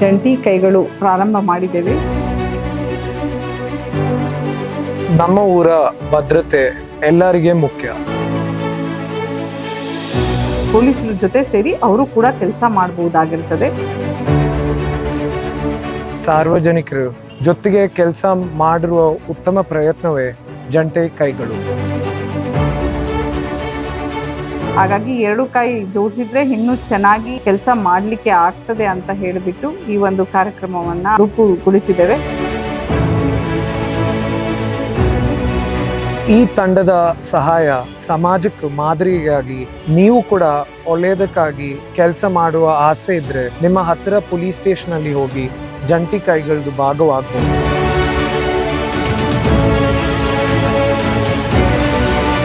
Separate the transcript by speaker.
Speaker 1: ಜಂಟಿ ಕೈಗಳು ಪ್ರಾರಂಭ ಮಾಡಿದ್ದೇವೆ.
Speaker 2: ನಮ್ಮ ಊರ ಭದ್ರತೆ ಎಲ್ಲರಿಗೆ ಮುಖ್ಯ.
Speaker 1: ಪೊಲೀಸರ ಜೊತೆ ಸೇರಿ ಅವರು ಕೂಡ ಕೆಲಸ ಮಾಡಬಹುದಾಗಿರ್ತದೆ.
Speaker 2: ಸಾರ್ವಜನಿಕರು ಜೊತೆಗೆ ಕೆಲಸ ಮಾಡಿರುವ ಉತ್ತಮ ಪ್ರಯತ್ನವೇ ಜಂಟಿ ಕೈಗಳು.
Speaker 1: ಹಾಗಾಗಿ ಎರಡು ಕಾಯಿ ಜೋಡಿಸಿದ್ರೆ ಇನ್ನೂ ಚೆನ್ನಾಗಿ ಕೆಲಸ ಮಾಡಲಿಕ್ಕೆ ಆಗ್ತದೆ ಅಂತ ಹೇಳಿಬಿಟ್ಟು ಈ ಒಂದು ಕಾರ್ಯಕ್ರಮವನ್ನ ರೂಪುಗೊಳಿಸಿದ್ದೇವೆ.
Speaker 2: ಈ ತಂಡದ ಸಹಾಯ ಸಮಾಜಕ್ಕೆ ಮಾದರಿಗಾಗಿ ನೀವು ಕೂಡ ಒಳ್ಳೆಯದಕ್ಕಾಗಿ ಕೆಲಸ ಮಾಡುವ ಆಸೆ ಇದ್ರೆ ನಿಮ್ಮ ಹತ್ತಿರ ಪೊಲೀಸ್ ಸ್ಟೇಷನ್ ಅಲ್ಲಿ ಹೋಗಿ ಜಂಟಿ ಕೈಗಳದ್ದು ಭಾಗವಾಗಬಹುದು